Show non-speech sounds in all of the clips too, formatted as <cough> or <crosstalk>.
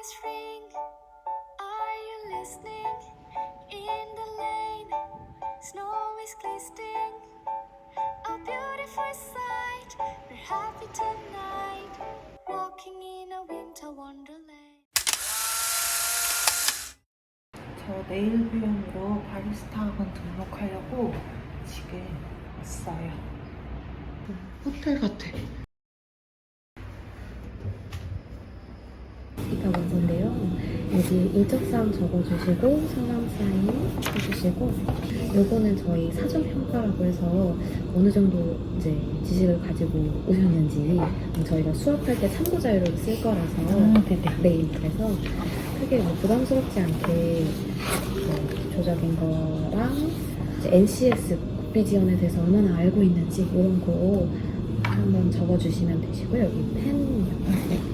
bells ring. Are you listening? In the lane, snow is glistening. A beautiful sight. We're happy tonight. Walking in a winter wonderland. 저 내일 비용으로 바리스타 학원 등록하려고 지금 왔어요. 호텔 같아. 이가 먼저인데요. 여기 인적사항 적어주시고 성함 사인 해주시고 요거는 저희 사전 평가라고 해서 어느 정도 이제 지식을 가지고 오셨는지 저희가 수업할 때 참고 자료로 쓸 거라서 아, 네네. 네 그래서 크게 뭐 부담스럽지 않게 뭐 조작인 거랑 NCS 국비 지원에 대해서 얼마나 알고 있는지 이런 거 한번 적어주시면 되시고요. 여기 펜.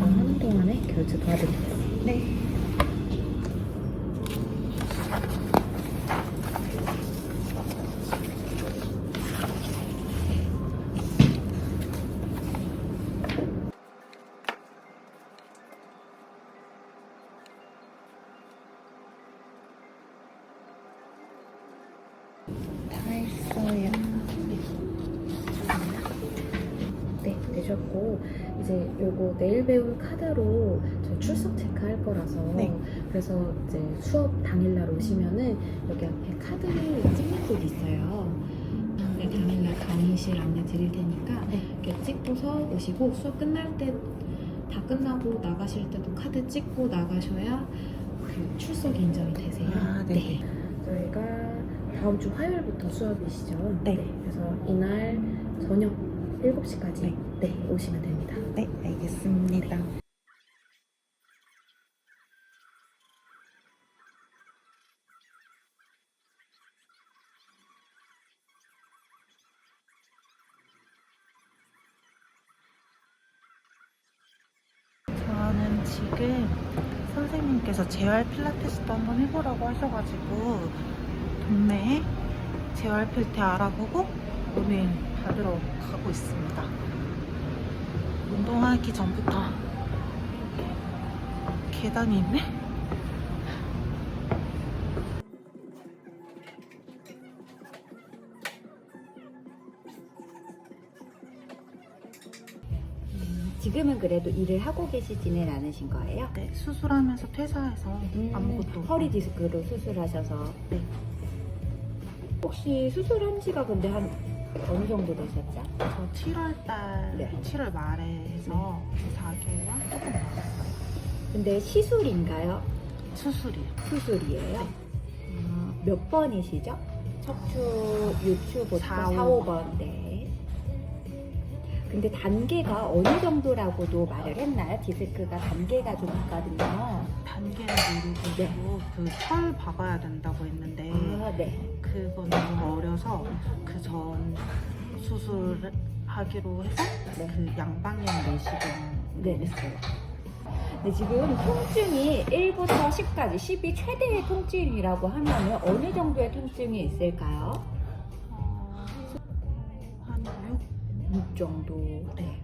하는 동안에 결제 도와드릴게요. 네. 다 했어요. 네, 되셨고 이제 요거 내일 배울 카드로 저희 출석 체크할 거라서 네. 그래서 이제 수업 당일날 오시면은 여기 앞에 카드를 찍는 곳 있어요. 네, 당일날 강의실 안내 드릴 테니까 네. 이렇게 찍고서 오시고 수업 끝날 때 다 끝나고 나가실 때도 카드 찍고 나가셔야 그 출석 인정이 되세요. 아, 네. 저희가 다음 주 화요일부터 수업이시죠? 네. 그래서 이날 저녁 7시까지 네. 네, 오시면 됩니다. 네, 알겠습니다. 저는 지금 선생님께서 재활 필라테스도 한번 해보라고 하셔가지고 동네에 재활 필테 알아보고 오늘 받으러 가고 있습니다. 운동하기 전부터 계단이 있네? 지금은 그래도 일을 하고 계시지는 않으신 거예요? 네, 수술하면서 퇴사해서 아무것도 음, 허리 디스크로 수술하셔서 네. 혹시 수술한 지가 근데 한 어느 정도 되셨죠? 저 7월 달, 네. 7월 말에 해서 4개월 조금 남았어요. 근데 시술인가요? 수술이요. 수술이에요? 아, 몇 번이시죠? 척추, 유추부터 사, 4, 오 5번. 네. 근데 단계가 어느 정도라고도 말을 했나요? 디스크가 단계가 좀 있거든요. 단계를 모르고 네. 그철 박아야 된다고 했는데 아, 네. 그건 너무 어려서 그 전 수술을 하기로 해서 네. 그 양방향 내시경 네. 했어요. 네, 지금 통증이 1부터 10까지, 10이 최대의 통증이라고 하면 어느 정도의 통증이 있을까요? 정도. 네.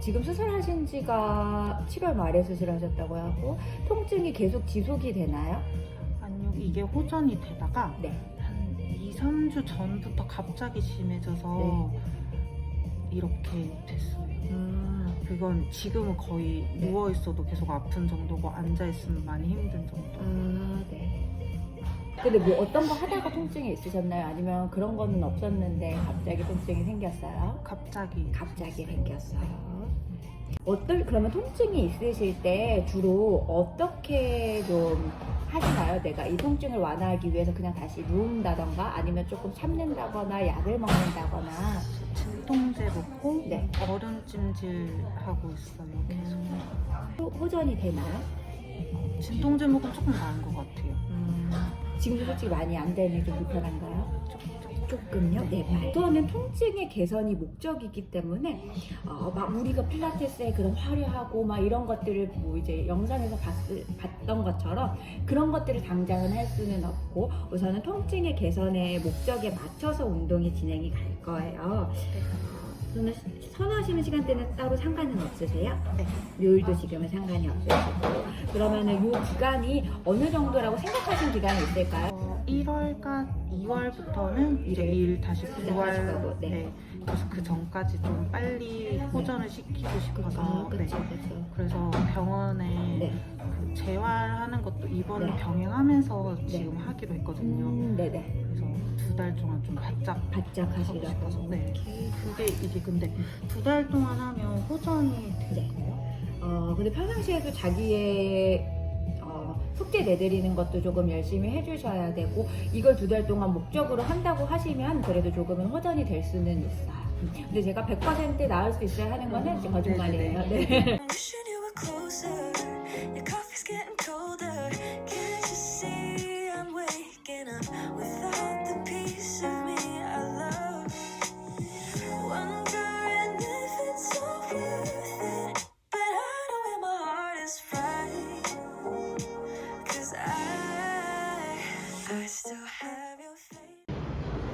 지금 수술하신 지가 7월 말에 수술하셨다고 하고 통증이 계속 지속이 되나요? 아니요, 이게 호전이 되다가 네. 한 2, 3주 전부터 갑자기 심해져서 이렇게 됐어요. 아, 그건 지금은 거의 네. 누워 있어도 계속 아픈 정도고 앉아 있으면 많이 힘든 정도. 아, 네. 근데 뭐 어떤 거 하다가 통증이 있으셨나요? 아니면 그런 거는 없었는데 갑자기 통증이 생겼어요? 갑자기 갑자기 생겼어요. 어떨 그러면 통증이 있으실 때 주로 어떻게 좀 하시나요? 내가 이 통증을 완화하기 위해서 그냥 다시 누운다던가 아니면 조금 참는다거나 약을 먹는다거나 진통제 먹고 네. 얼음찜질 하고 있어요. 계속. 호- 호전이 되나요? 진통제 먹으면 조금 나은 것 같아요. 지금도 솔직히 많이 안 되는 게 불편한가요? 조금요? 네. 말도하면 통증의 개선이 목적이기 때문에 어, 막 우리가 필라테스의 그런 화려하고 막 이런 것들을 뭐 이제 영상에서 봤, 봤던 것처럼 그런 것들을 당장은 할 수는 없고 우선은 통증의 개선의 목적에 맞춰서 운동이 진행이 갈 거예요. 그러면 선호하시는 시간대는 따로 상관은 없으세요? 네. 요일도 지금은 상관이 없으시고 그러면은 요 기간이 어느 정도라고 생각하신 기간이 있을까요? 어, 1월까 2월부터는 이제 일 다시 시작하실 9월 거고, 네. 네. 그래서 그 전까지 좀 빨리 호전을 시키고 싶어서 아, 네. 그래서 병원에 네. 그 재활하는 것도 입원을 네. 병행하면서 지금 하기로 했거든요. 음, 네네. 그래서 두 달 동안 좀 바짝 바짝 하고 싶어서 하시려고. 네. 그게 이게 근데 두 달 동안 하면 호전이 네. 될까요? 어, 근데 평상시에도 자기의 어, 숙제 내드리는 것도 조금 열심히 해주셔야 되고 이걸 두 달 동안 목적으로 한다고 하시면 그래도 조금은 호전이 될 수는 있어요. 근데 제가 100% 나을 수 있어야 하는 거는 거짓말이에요. 네. <laughs>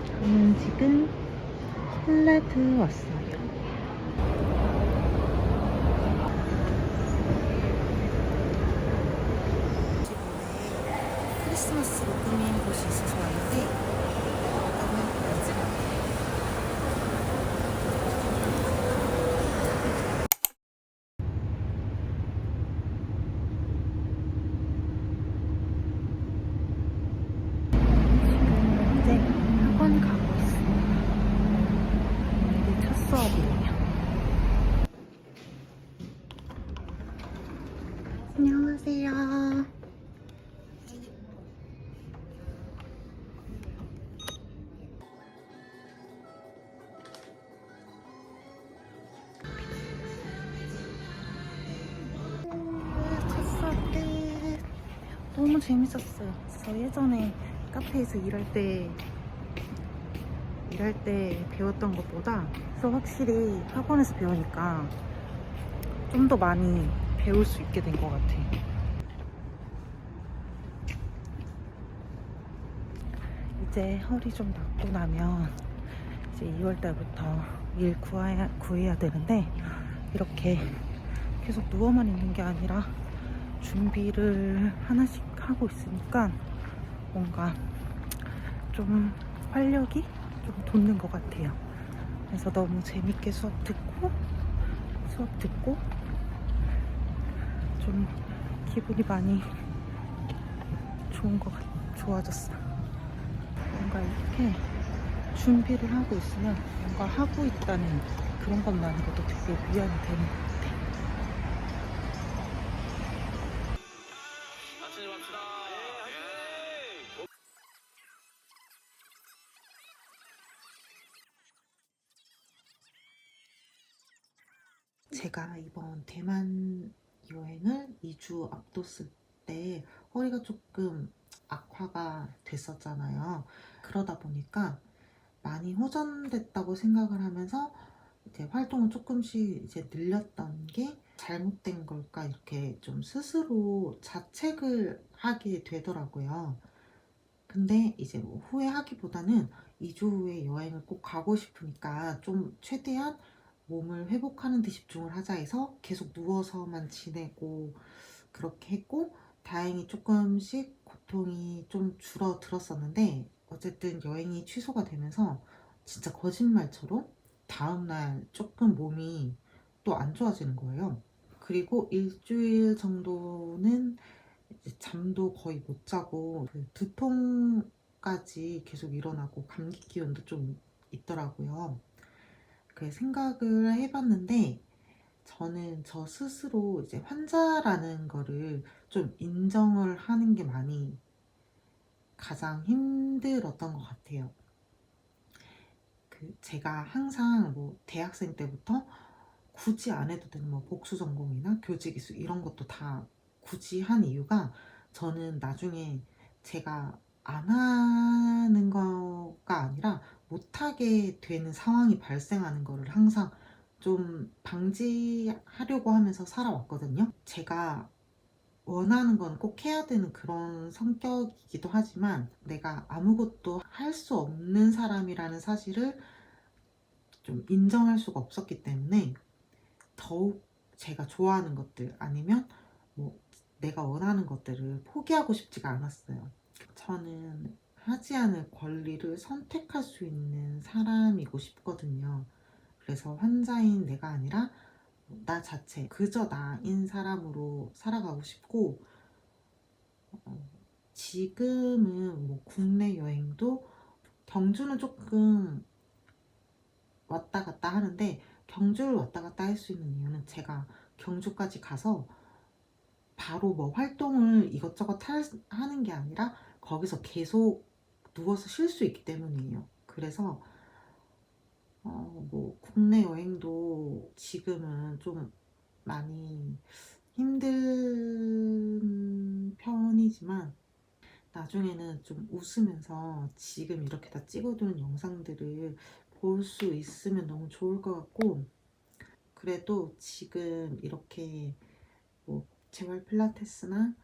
저는 지금 콜레드 왔어요. 크리스마스로 꾸민 곳이 있어서 왔는데 재밌었어요. 저 예전에 카페에서 일할 때 일할 때 배웠던 것보다 또 확실히 학원에서 배우니까 좀 더 많이 배울 수 있게 된 것 같아요. 이제 허리 좀 낫고 나면 이제 2월 달부터 일 구해야, 구해야 되는데 이렇게 계속 누워만 있는 게 아니라 준비를 하나씩 하고 있으니까 뭔가 좀 활력이 좀 돋는 것 같아요. 그래서 너무 재밌게 수업 듣고 수업 듣고 좀 기분이 많이 좋은 것 같, 좋아졌어. 뭔가 이렇게 준비를 하고 있으면 뭔가 하고 있다는 그런 것만으로도 되게 위안이 되는 것 같아. 제가 이번 대만 여행을 2주 앞뒀을 때 허리가 조금 악화가 됐었잖아요. 그러다 보니까 많이 호전됐다고 생각을 하면서 이제 활동을 조금씩 이제 늘렸던 게 잘못된 걸까 이렇게 좀 스스로 자책을 하게 되더라고요. 근데 이제 뭐 후회하기보다는 2주 후에 여행을 꼭 가고 싶으니까 좀 최대한 몸을 회복하는 데 집중을 하자 해서 계속 누워서만 지내고 그렇게 했고 다행히 조금씩 고통이 좀 줄어들었었는데 어쨌든 여행이 취소가 되면서 진짜 거짓말처럼 다음날 조금 몸이 또 안 좋아지는 거예요. 그리고 일주일 정도는 잠도 거의 못 자고 그 두통까지 계속 일어나고 감기 기운도 좀 있더라고요. 그 생각을 해봤는데 저는 저 스스로 이제 환자라는 거를 좀 인정을 하는 게 많이 가장 힘들었던 것 같아요. 그 제가 항상 뭐 대학생 때부터 굳이 안 해도 되는 뭐 복수 전공이나 교직 기술 이런 것도 다 굳이 한 이유가 저는 나중에 제가 안 하는 거가 아니라 못하게 되는 상황이 발생하는 거를 항상 좀 방지하려고 하면서 살아왔거든요. 제가 원하는 건 꼭 해야 되는 그런 성격이기도 하지만 내가 아무것도 할 수 없는 사람이라는 사실을 좀 인정할 수가 없었기 때문에 더욱 제가 좋아하는 것들 아니면 뭐 내가 원하는 것들을 포기하고 싶지가 않았어요. 저는 하지 않을 권리를 선택할 수 있는 사람이고 싶거든요. 그래서 환자인 내가 아니라 나 자체, 그저 나인 사람으로 살아가고 싶고, 어, 지금은 뭐 국내 여행도 경주는 조금 왔다 갔다 하는데, 경주를 왔다 갔다 할 수 있는 이유는 제가 경주까지 가서 바로 뭐 활동을 이것저것 할- 하는 게 아니라 거기서 계속 누워서 쉴 수 있기 때문이에요. 그래서 어, 뭐 국내 여행도 지금은 좀 많이 힘든 편이지만 나중에는 좀 웃으면서 지금 이렇게 다 찍어두는 영상들을 볼 수 있으면 너무 좋을 것 같고 그래도 지금 이렇게 뭐 재활 필라테스나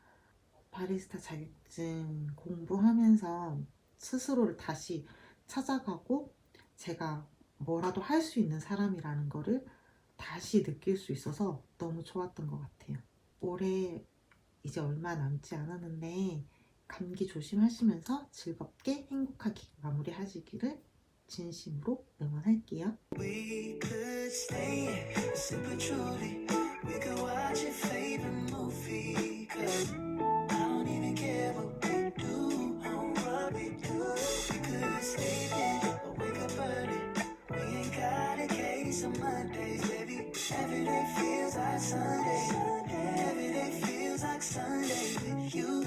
바리스타 자격증 공부하면서 스스로를 다시 찾아가고 제가 뭐라도 할 수 있는 사람이라는 거를 다시 느낄 수 있어서 너무 좋았던 것 같아요. 올해 이제 얼마 남지 않았는데 감기 조심하시면서 즐겁게 행복하게 마무리하시기를 진심으로 응원할게요. We could watch your favorite movie. Cause feels like Sunday. Every day feels like Sunday with you.